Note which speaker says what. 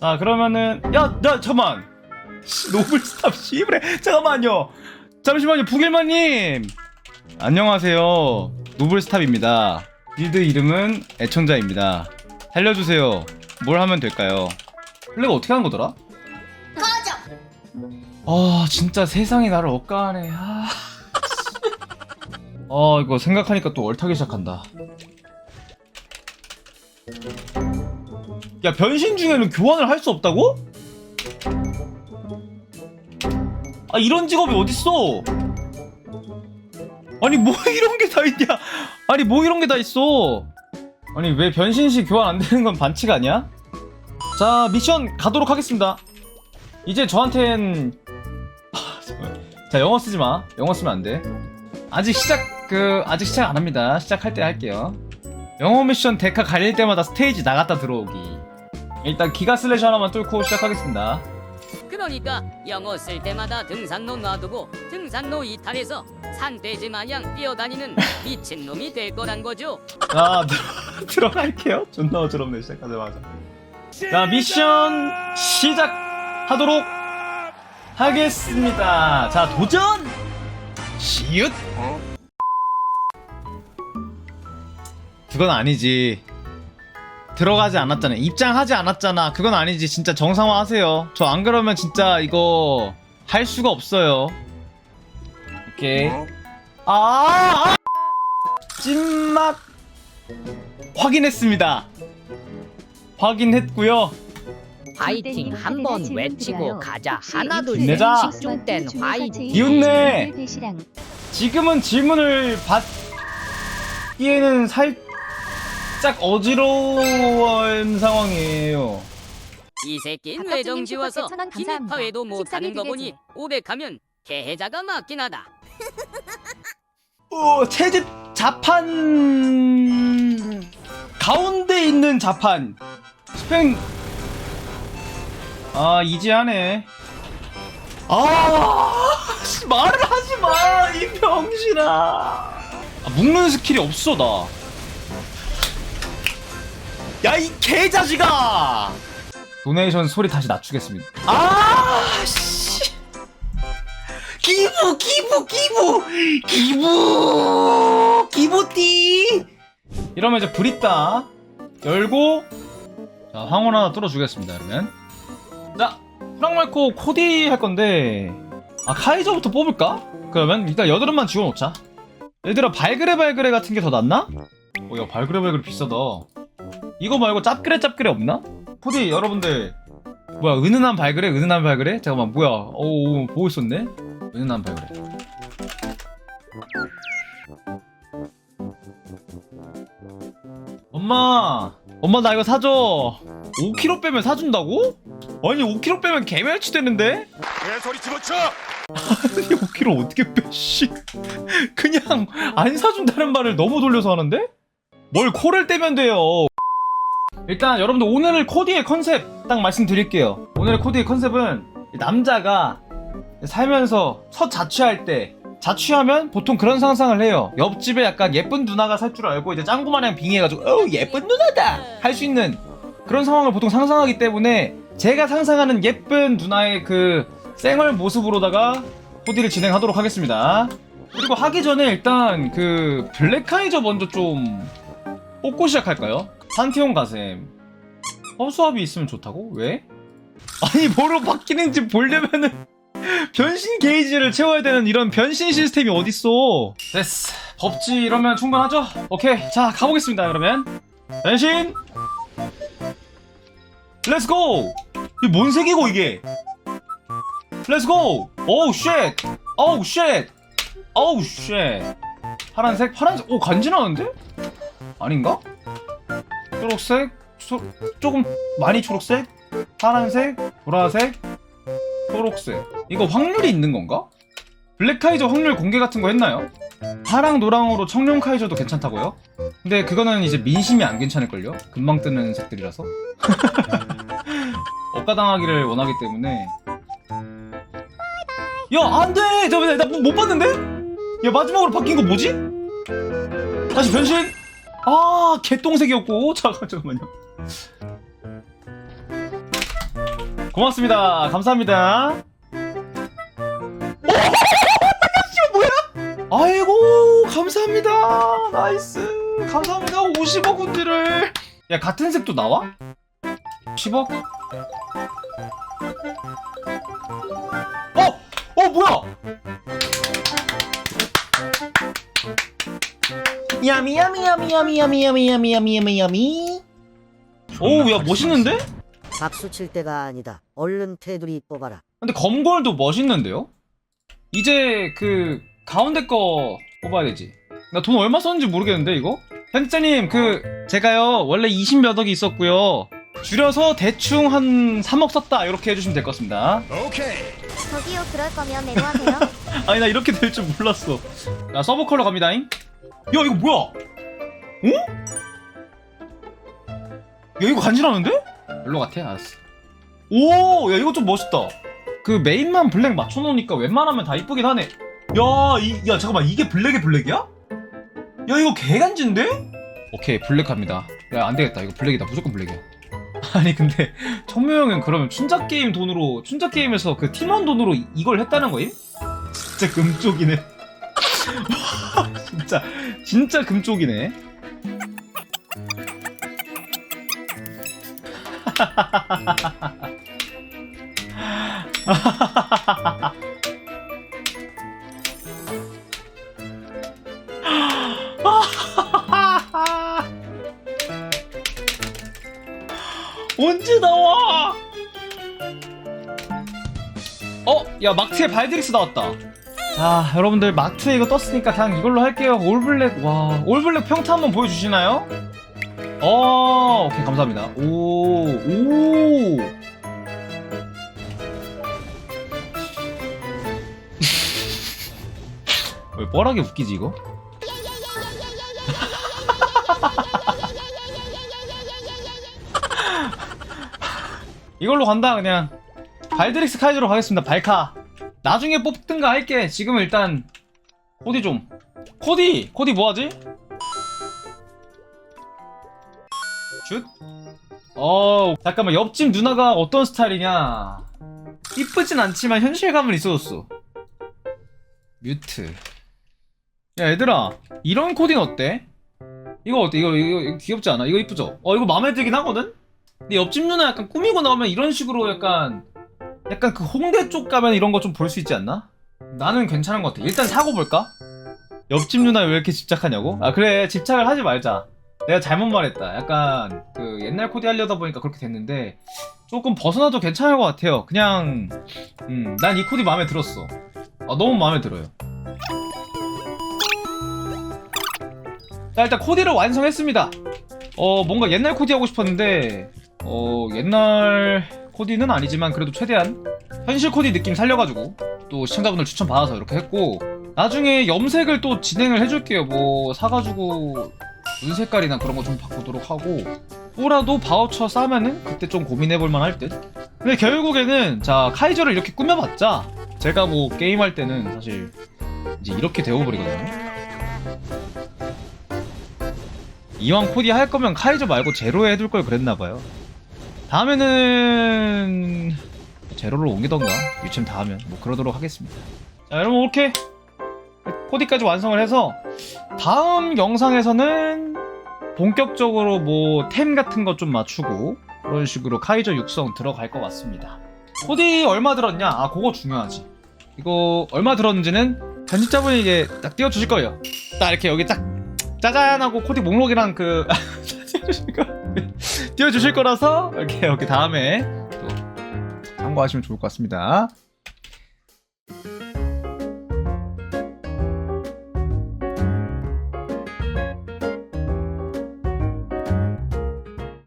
Speaker 1: 자 그러면은 야야 잠만. 씨, 노블스탑 씨브레. 잠깐만요. 잠시만요 북일마님. 안녕하세요. 노블스탑입니다. 빌드 이름은 애청자입니다. 살려주세요. 뭘 하면 될까요? 플래그 어떻게 하는 거더라?
Speaker 2: 꺼져.
Speaker 1: 아 진짜 세상이 나를 억까하네. 아, 아 이거 생각하니까 또 얼타기 시작한다 야 변신 중에는 교환을 할 수 없다고? 아 이런 직업이 어딨어? 아니 뭐 이런 게 다 있냐? 아니 뭐 이런 게 다 있어? 아니 왜 변신 시 교환 안 되는 건 반칙 아니야? 자 미션 가도록 하겠습니다. 이제 저한텐 아. 자 영어 쓰지 마. 영어 쓰면 안돼. 아직 시작 그 아직 시작 안 합니다. 시작할 때 할게요. 영어 미션 데카 갈릴 때마다 스테이지 나갔다 들어오기 일단 기가 슬래시 하나만 뚫고 시작하겠습니다.
Speaker 3: 그러니까 영어 쓸 때마다 등산로 놔두고 등산로 이탈해서 산돼지 마냥 뛰어다니는 미친놈이 될 거란 거죠.
Speaker 1: 자 들어, 들어갈게요. 존나 어지럽네 시작하자마자. 자 미션 시작하도록 하겠습니다. 자 도전! 시읒! 그건 아니지 들어가지 않았잖아. 입장하지 않았잖아. 그건 아니지. 진짜 정상화 하세요. 저 안 그러면 진짜 이거 할 수가 없어요. 오케이. 아, 아! 찐막 확인했습니다. 확인했고요.
Speaker 4: 화이팅 한 번 외치고 가자. 하나. 둘셋. 식중 땐 화이팅.
Speaker 1: 기운내. 지금은 질문을 받기에는 살 짝 어지러운 상황이에요.
Speaker 3: 이 새끼는 외정지
Speaker 2: 천원 감사합니다.
Speaker 3: 기립파회도 못하는 거 보니 500하면 개해자가 맞긴 하다.
Speaker 1: 어, 채집 자판 가운데 있는 자판 스팽 아 이지하네 아 씨, 말을 하지 마 이 병신아 아, 묶는 스킬이 없어 나 야 이 개자식아! 도네이션 소리 다시 낮추겠습니다. 아 씨. 기부 기부 기부. 기부 기부띠. 이러면 이제 브리따 열고 자 황혼 하나 뚫어주겠습니다 그러면. 자 프랑말코 코디 할 건데 아 카이저부터 뽑을까? 그러면 일단 여드름만 지워놓자. 얘들아 발그레 발그레 같은 게 더 낫나? 어 야 발그레 발그레 비싸다 이거 말고 짭그레 짭그레 없나? 코디 여러분들 뭐야 은은한 발그레 은은한 발그레? 잠깐만 뭐야 오 보고 있었네 은은한 발그레 엄마 엄마 나 이거 사줘 5kg 빼면 사준다고? 아니 5kg 빼면 개멸치 되는데?
Speaker 5: 개소리 집어쳐!
Speaker 1: 아니 5kg 어떻게 빼 씨. 그냥 안 사준다는 말을 너무 돌려서 하는데? 뭘 코를 떼면 돼요 일단 여러분들 오늘 코디의 컨셉 딱 말씀드릴게요. 오늘의 코디의 컨셉은 남자가 살면서 첫 자취할 때 자취하면 보통 그런 상상을 해요. 옆집에 약간 예쁜 누나가 살 줄 알고 이제 짱구 마냥 빙의해가지고 어 예쁜 누나다! 할 수 있는 그런 상황을 보통 상상하기 때문에 제가 상상하는 예쁜 누나의 그 쌩얼 모습으로다가 코디를 진행하도록 하겠습니다. 그리고 하기 전에 일단 그 블랙카이저 먼저 좀 뽑고 시작할까요? 판테온 가셈. 허수아비 있으면 좋다고? 왜? 아니 뭐로 바뀌는지 보려면은 변신 게이지를 채워야 되는 이런 변신 시스템이 어딨어? 됐어. 법지 이러면 충분하죠? 오케이. 자 가보겠습니다 그러면. 변신! 렛츠고 이게 뭔 색이고 이게? 렛츠고 오우 쉣 오우 쉣 오우 쉣 파란색? 파란색? 오 간지나는데? 아닌가? 초록색 초, 조금 많이 초록색 파란색 보라색 초록색 이거 확률이 있는 건가? 블랙 카이저 확률 공개 같은 거 했나요? 파랑 노랑으로 청룡 카이저도 괜찮다고요? 근데 그거는 이제 민심이 안 괜찮을걸요? 금방 뜨는 색들이라서 억가당하기를 원하기 때문에 야 안돼! 잠깐만 나못 봤는데? 야 마지막으로 바뀐 거 뭐지? 다시 변신! 아 개똥색이었고 잠깐 잠깐만요 고맙습니다. 감사합니다. 아이고 감사합니다 나이스 감사합니다 50억 군지를 야 같은 색도 나와? 10억? 어! 어 뭐야
Speaker 5: 야미 야미 야미 야미 야미 야미 야미 야미 야미 야미
Speaker 1: 오우 야 멋있는데?
Speaker 6: 박수 칠 때가 아니다. 얼른 테두리 뽑아라.
Speaker 1: 근데 검골도 멋있는데요? 이제 그 가운데 거 뽑아야 되지 나 돈 얼마 썼는지 모르겠는데 이거? 편집자님 그 제가요 원래 20몇 억이 있었고요 줄여서 대충 한 3억 썼다 이렇게 해주시면 될 것 같습니다
Speaker 2: 저기요 그럴 거면 메모하세요
Speaker 1: 아니 나 이렇게 될 줄 몰랐어 자 서브 컬러 갑니다잉 야 이거 뭐야 어? 야 이거 간지나는데? 별로 같아 알았어 오 야 이거 좀 멋있다 그 메인만 블랙 맞춰놓으니까 웬만하면 다 이쁘긴 하네 야, 이, 야 잠깐만 이게 블랙의 블랙이야? 야 이거 개간지인데? 오케이 블랙 합니다 야 안되겠다 이거 블랙이다 무조건 블랙이야 아니 근데 청묘 형은 그러면 춘자 게임 돈으로 춘자 게임에서 그 팀원 돈으로 이- 이걸 했다는 거임? 진짜 금쪽이네 와, 진짜 진짜 금쪽이네 언제 나와? 어? 야 마트에 발드릭스 나왔다 자 여러분들 마트에 이거 떴으니까 그냥 이걸로 할게요. 올블랙 와 올블랙 평타 한번 보여주시나요? 어 오케이 감사합니다. 오오. 왜 뻘하게 웃기지 이거? 이걸로 간다 그냥. 발드릭스 카이드로 가겠습니다 발카 나중에 뽑든가 할게 지금은 일단 코디 좀 코디 코디 뭐하지? 슛? 어 잠깐만 옆집 누나가 어떤 스타일이냐 이쁘진 않지만 현실감은 있어졌어 뮤트 야 얘들아 이런 코디는 어때? 이거 어때? 이거, 이거, 이거 귀엽지 않아? 이거 이쁘죠? 어 이거 마음에 들긴 하거든? 근데 옆집 누나 약간 꾸미고 나오면 이런 식으로 약간 약간 그 홍대 쪽 가면 이런 거 좀 볼 수 있지 않나? 나는 괜찮은 것 같아. 일단 사고 볼까? 옆집 누나 왜 이렇게 집착하냐고? 아 그래 집착을 하지 말자. 내가 잘못 말했다. 약간 그 옛날 코디 하려다 보니까 그렇게 됐는데 조금 벗어나도 괜찮을 것 같아요. 그냥 음, 난 이 코디 마음에 들었어. 아 너무 마음에 들어요. 자 일단 코디를 완성했습니다. 어 뭔가 옛날 코디 하고 싶었는데 어 옛날 코디는 아니지만 그래도 최대한 현실 코디 느낌 살려가지고 또 시청자분들 추천 받아서 이렇게 했고 나중에 염색을 또 진행을 해줄게요. 뭐 사가지고 눈 색깔이나 그런 거 좀 바꾸도록 하고 또라도 바우처 싸면은 그때 좀 고민해볼만 할듯. 근데 결국에는 자 카이저를 이렇게 꾸며봤자 제가 뭐 게임할 때는 사실 이제 이렇게 되어버리거든요. 이왕 코디 할 거면 카이저 말고 제로에 해둘 걸 그랬나봐요 다음에는 제로를 옮기던가 위침 다 하면 뭐 그러도록 하겠습니다. 자 여러분 이렇게 코디까지 완성을 해서 다음 영상에서는 본격적으로 뭐 템 같은 거좀 맞추고 그런 식으로 카이저 육성 들어갈 것 같습니다. 코디 얼마 들었냐? 아 그거 중요하지. 이거 얼마 들었는지는 편집자분이 이게 딱 띄워주실 거예요. 딱 이렇게 여기 딱 짜잔하고 코디 목록이랑 그 거 띄워주실 거라서 이렇게 여기 다음에 또 참고하시면 좋을 것 같습니다